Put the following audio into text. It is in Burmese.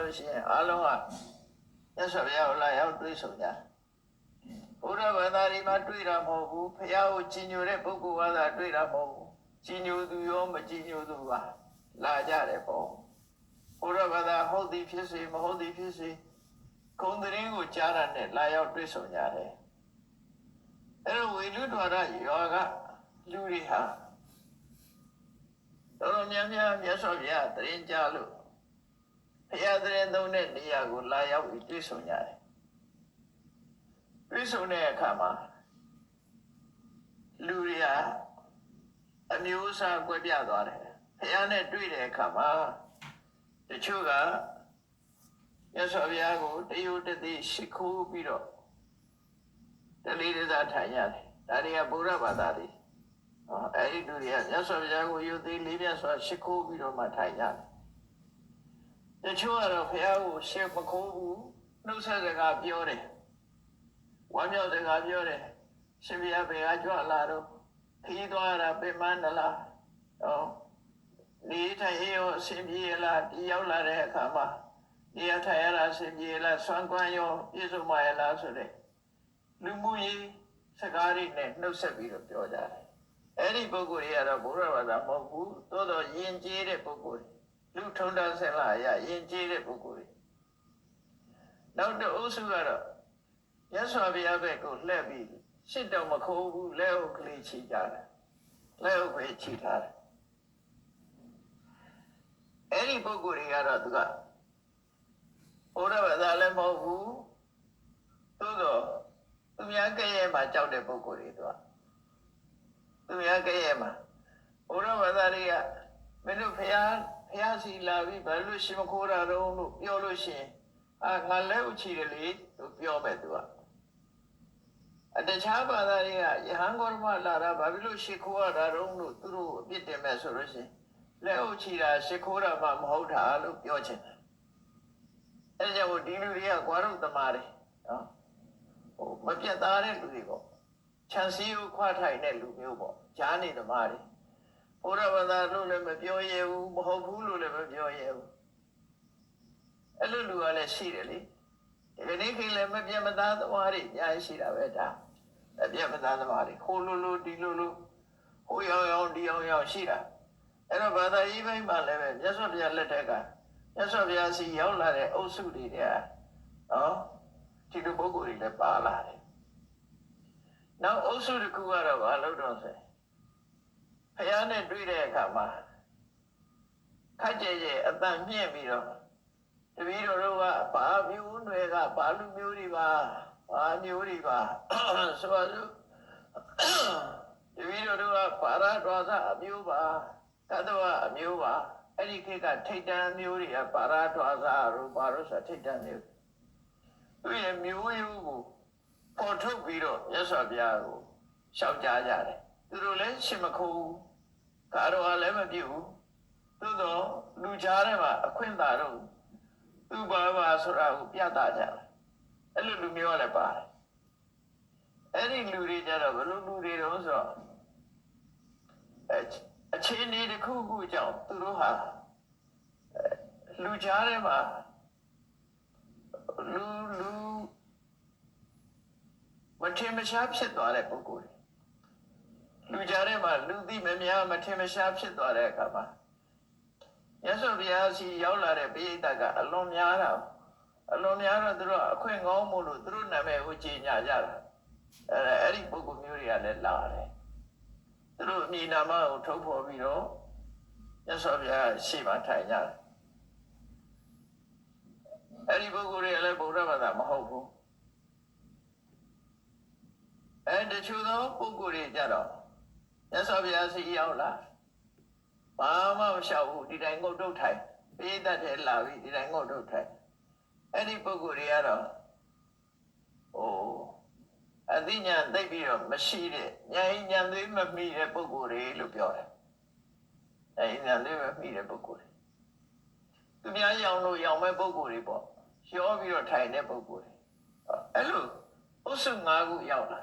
လို့ရှိရင်အားလုံးကမြတ်စွာဘုရားကိုလာရောက်တွေ့ဆုံကြဘုရားဘာသာဒီမှာတွေ့တာမဟုတ်ဘူးဘုရားကိုကြည်ညိုတဲ့ပုဂ္ဂိုလ်ကသာတွေ့တာမဟုတ်ဘူးကြည်ညိုသူရောမကြည်ညိုသူပါလာကြတယ်ပေါ့ဘုရားဘာသာဟုတ်သည်ဖြစ်စေမဟုတ်သည်ဖြစ်စေဂုံသတင်းကိုကြားတာနဲ့လာရောက်တွေ့ဆုံကြတယ်အဲ့တော့ဝိလူဒ္ဓဝရယောကလူတွေဟာတော်တော်များများမြတ်စွာဘုရားတရင်ကြလို့ ဘုရားတရင်သုံးတဲ့နေရာကိုလာရောက်ပြီးတွေ့ဆုံကြတယ်တွေ့ဆုံတဲ့အခါမှာလူတွေဟာအမျိုးအစားကွဲပြားသွားတယ်ဘုရားနဲ့တွေ့တဲ့အခါမှာတချို့ကမြတ်စွာဘုရားကိုတယုတသိရှိခိုးပြီးတော့တလေးတစားထိုင်ရတယ်ဒါတွေကဗုဒ္ဓဘာသာတွေဟောအဲ့ဒီလူတွေကမြတ်စွာဘုရားကိုယုသိလေးပြတ်စွာရှိခိုးပြီးတော့မှထိုင်ကြတယ် တချို့ကတော့ဘုရားကိုရှေ့မခိုးဘူးနှုတ်ဆက်စကားပြောတယ်ဝမ်းမြောက်စကားပြောတယ်ရှင်ဘုရားဘယ်ကကြွလာတော့ခီးသွားတာပြမန်းလားဟောဒီထိုင်ရောအရှင်ပြေလားဒီရောက်လာတဲ့အခါမှာဒီအထိုင်ရတာအရှင်ပြေလားဆွမ်းကွမ်းရောပြည့်စုံပါရဲ့လားဆိုတဲ့လူမှုရေးစကားတွေနဲ့နှုတ်ဆက်ပြီးတော့ပြောကြတယ်အဲ့ဒီပုဂ္ဂိုလ်တွေကတော့ဘုရားဘာသာမဟုတ်ဘူးသို့တော့ယဉ်ကျေးတဲ့ပုဂ္ဂိုလ်တွေ လူထုံးတန်းဆက်လာရယဉ်ကျေးတဲ့ပုဂ္ဂိုလ်တွေနောက်တော့အုပ်စုကတော့ရသော်ဘုရားဘက်ကိုလှည့်ပြီးရှစ်တော်မခိုးဘူးလက်အုပ်ကလေးချီကြတယ်လက်အုပ်ပဲချီထားတယ်အဲ့ဒီပုဂ္ဂိုလ်တွေကတော့သူကဘုရားဘာသာလည်းမဟုတ်ဘူးသို့တော့သူများကဲ့ရဲ့မှာကြောက်တဲ့ပုဂ္ဂိုလ်တွေသူကသူများကဲ့ရဲ့မှာဘုရားဘာသာတွေကမင်းတို့ဖះ ဖះစီလာပြီးဘာလို့ရှင်မခိုးတာတော့လို့ပြောလို့ရှိရင်အာငါလက်ဥချီတယ်လေလို့ပြောမယ်သူကအတခြားဘာသာတွေကယဟန်ကောရမလာတာဘာဖြစ်လို့ရှ िख ိုးရတာတော့လို့သူတို့အပြစ်တင်မဲ့ဆိုလို့ရှိရင်လက်ဥချီတာရှ िख ိုးတာမှမဟုတ်တာလို့ပြောချင်တယ်အဲကြောင့်ဒီလူတွေကကွာတော့တမာတယ်နော်ဟိုမပြတ်သားတဲ့လူတွေပေါ့ခြံစည်းကိုခွာထိုင်တဲ့လူမျိုးပေါ့ဂျားနေတမာတယ် ဘုရားဘာသာလို့လည်းမပြောရဘူးမဟုတ်ဘူးလို့လည်းမပြောရဘူးအဲ့လိုလူကလည်းရှိတယ်လေဒီနေ့ခေတ်လည်းမပြတ်မသားသမားတွေအများကြီးရှိတာပဲဒါမပြတ်မသားသမားတွေဟိုလိုလိုဒီလိုလိုဟိုရောင်ရောင်ဒီရောင်ရောင်ရှိတာအဲ့တော့ဘာသာရေးပိုင်းမှာလည်းပဲမြတ်စွာဘုရားလက်ထက်ကမြတ်စွာဘုရားစီရောက်လာတဲ့အုပ်စုတွေတဲ့နော်ဒီလိုပုဂ္ဂိုလ်တွေလည်းပါလာတယ်နောက်အုပ်စုတစ်ခုကတော့ဘာလို့တော့ဆိုဖះ နဲ့တွေ့တဲ့အခါမှာခက်ကြဲကြဲအတန်မြင့်ပြီးတော့တပည့်တော်တို့ကဘာမျိုးတွေကဘာလူမျိုးတွေပါဘာမျိုးတွေပါဆိုပါစို့တပည့်တော်တို့ကပါရတော်သအမျိုးပါတတဝအမျိုးပါအဲ့ဒီခေတ်ကထိတ်တန်းမျိုးတွေကပါရတော်သတို့ဘာလို့ဆိုထိတ်တန်းမျိုးသူရဲ့မျိုးရိုးကိုပေါ်ထုတ်ပြီးတော့မြတ်စွာဘုရားကိုရှောက်ကြားကြတယ်သူတို့လည်းရှင်မခိုး ကာတော်လည်းမပြုတ်သို့တော့လူကြားထဲမှာအခွင့်သာတော့သူဘာဘာဆိုတာကိုပြသကြတယ်အဲ့လိုလူမျိုးကလည်းပါတယ်အဲ့ဒီလူတွေကြတော့ဘယ်လိုလူတွေတော့ဆိုတော့အအခြေအနေတစ်ခုခုကြောင့်သူတို့ဟာလူကြားထဲမှာလူလူမထင်မရှားဖြစ်သွားတဲ့ပုဂ္ဂို လ်တွေလူကြားထဲမှာလူသိမများမထင်မရှားဖြစ်သွားတဲ့အခါမှာရသော်ဘုရားစီရောက်လာတဲ့ပိဋကကအလွန်များတာအလွန်များတော့သူတို့အခွင့်ကောင်းမို့လို့သူတို့နာမည်ကိုကြီးညာကြတာအဲအဲ့ဒီပုဂ္ဂိုလ်မျိုးတွေကလည်းလာတယ်သူတို့အမည်နာမကိုထုတ်ဖော်ပြီးတော့ရသော်ဘုရားရှေ့မှာထိုင်ကြတယ်အဲ့ဒီပုဂ္ဂိုလ်တွေကလည်းဗုဒ္ဓဘာသာမဟုတ်ဘူးအဲတချို့သောပုဂ္ဂိုလ်တွေကြတော့ မြတ်စွာဘုရားစီရောက်လာဘာမှမလျှောက်ဘူးဒီတိုင်းငုတ်တုတ်ထိုင်ပိဋကတ်ထဲလာပြီးဒီတိုင်းငုတ်တုတ်ထိုင်အဲ့ဒီပုဂ္ဂိုလ်တွေကတော့ဟိုအသိဉာဏ်သိပြီးတော့မရှိတဲ့ဉာဏ်ဉာဏ်သေးမမိတဲ့ပုဂ္ဂိုလ်တွေလို့ပြောတယ်အဲဉာဏ်သေးမမိတဲ့ပုဂ္ဂိုလ်တွေသူများရောင်လို့ရောင်မဲ့ပုဂ္ဂိုလ်တွေပေါ့ရောပြီးတော့ထိုင်တဲ့ပုဂ္ဂိုလ်တွေအဲ့လိုအုပ်စု၅ခုရောက်လာ